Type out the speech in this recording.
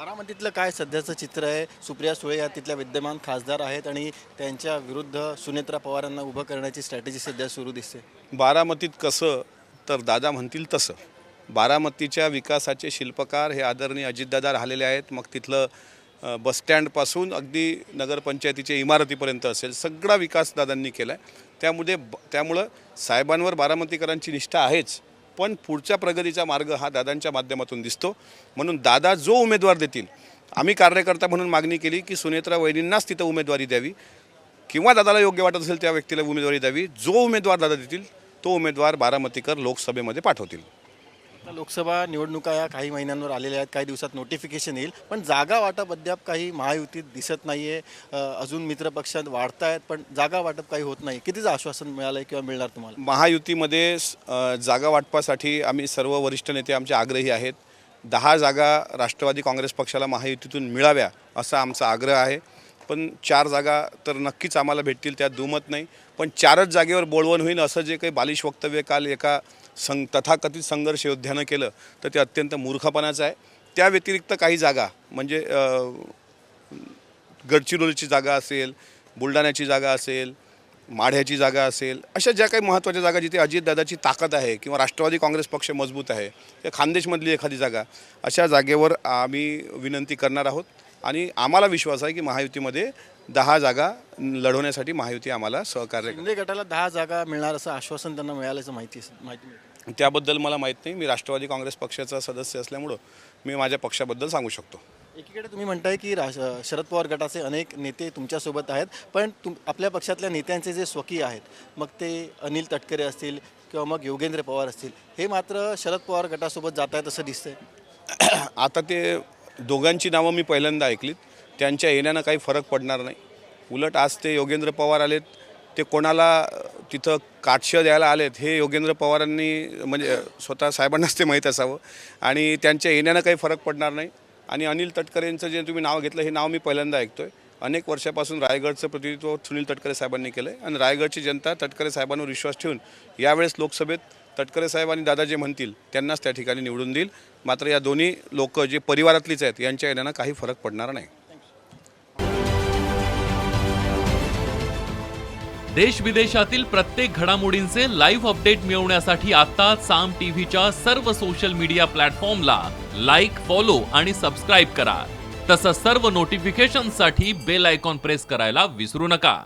बारामतीतलं काय सध्याचं चित्र आहे? सुप्रिया सुळे या तिथल्या विद्यमान खासदार आहेत आणि त्यांच्या विरुद्ध सुनेत्रा पवारांना उभं करण्याची स्ट्रॅटेजी सध्या सुरू दिसते. बारामतीत कसं तर दादा म्हणतील तसं. बारामतीच्या विकासाचे शिल्पकार हे आदरणीय अजितदादा राहिलेले आहेत. मग तिथलं बसस्टँडपासून अगदी नगरपंचायतीच्या इमारतीपर्यंत असेल सगळा विकास दादांनी केला आहे त्यामुळे ब- त्यामुळं साहेबांवर बारामतीकरांची निष्ठा आहेच. पण पुढच्या प्रगतीचा मार्ग हा दादांच्या माध्यमातून दिसतो. म्हणून दादा जो उमेदवार देतील आम्ही कार्यकर्ता म्हणून मागणी केली की सुनेत्रा वहिनींनाच तिथं उमेदवारी द्यावी. किंवा दादाला योग्य वाटत असेल त्या व्यक्तीला उमेदवारी द्यावी. जो उमेदवार दादा देतील तो उमेदवार बारामतीकर लोकसभेमध्ये पाठवतील. आता लोकसभा निवडणुका या काही महिन्यांवर आलेल्या आहेत. काही दिवसात नोटिफिकेशन येईल. पण जागा वाटप अद्याप काही महायुतीत दिसत नाही आहे अजून मित्रपक्षात वाढत आहेत पण जागा वाटप काही होत नाही. कितीचं आश्वासन मिळालं आहे किंवा मिळणार तुम्हाला? महायुतीमध्ये जागा वाटपासाठी आम्ही सर्व वरिष्ठ नेते आमचे आग्रही आहेत. दहा जागा राष्ट्रवादी काँग्रेस पक्षाला महायुतीतून मिळाव्या असा आमचा आग्रह आहे. पण चार जागा तर नक्कीच आम्हाला भेटतील त्यात दुमत नाही. पण चारच जागेवर बोलवण होईल असं जे काही बालिश वक्तव्य काल एका सं तथाकथित संघर्ष योद्ध्यानं केलं तर ते अत्यंत मूर्खपणाचं आहे. त्या व्यतिरिक्त काही जागा म्हणजे गडचिरोलीची जागा असेल बुलढाण्याची जागा असेल माढ्याची जागा असेल अशा ज्या काही महत्त्वाच्या जागा जिथे अजितदादाची ताकद आहे किंवा राष्ट्रवादी काँग्रेस पक्ष मजबूत आहे या खानदेशमधली एखादी जागा अशा जागेवर आम्ही विनंती करणार आहोत. आणि आम्हाला विश्वास आहे की महायुतीमध्ये दहा जागा लढवण्यासाठी महायुती आम्हाला सहकार्य. शिंदे गटाला दहा जागा मिळणार असं आश्वासन त्यांना मिळाल्याचं माहिती माहिती मिळते. त्याबद्दल मला माहीत नाही. मी राष्ट्रवादी काँग्रेस पक्षाचा सदस्य असल्यामुळं मी माझ्या पक्षाबद्दल सांगू शकतो. एकीकडे तुम्ही म्हणताय की राज शरद पवार गटाचे अनेक नेते तुमच्यासोबत आहेत पण तुम आपल्या पक्षातल्या नेत्यांचे जे स्वकीय आहेत मग ते अनिल तटकरे असतील किंवा मग योगेंद्र पवार असतील हे मात्र शरद पवार गटासोबत जात आहेत असं दिसतंय. आता ते दोघांची नावं मी पहिल्यांदा ऐकलीत. त्यांच्या येण्यानं काही फरक पडणार नाही. उलट आज ते योगेंद्र पवार आलेत. ते कोणाला तिथं काटश द्यायला आलेत हे योगेंद्र पवारांनी म्हणजे स्वतः साहेबांनाच ते माहीत असावं. आणि त्यांच्या येण्यानं काही फरक पडणार नाही. आणि अनिल तटकरेंचं जे तुम्ही नाव घेतलं हे नाव मी पहिल्यांदा ऐकतोय. अनेक वर्षापासून रायगडचं प्रतिनिधित्व सुनील तटकरे साहेबांनी केलं आहे आणि रायगडची जनता तटकरे साहेबांवर विश्वास ठेवून यावेळेस लोकसभेत तटकरे साहेब आणि दादा जे म्हणतील त्यांनाच त्या ठिकाणी निवडून देईल. मात्र या दोन्ही लोक जे परिवारातलीच आहेत यांच्या येण्यानं काही फरक पडणार नाही. देश विदेशातील प्रत्येक घडामोडींचे लाईव्ह अपडेट मिळवण्यासाठी आता साम टीव्हीच्या सर्व सोशल मीडिया प्लॅटफॉर्मला लाईक फॉलो आणि सबस्क्राईब करा. तसंच सर्व नोटिफिकेशनसाठी बेल आयकॉन प्रेस करायला विसरू नका.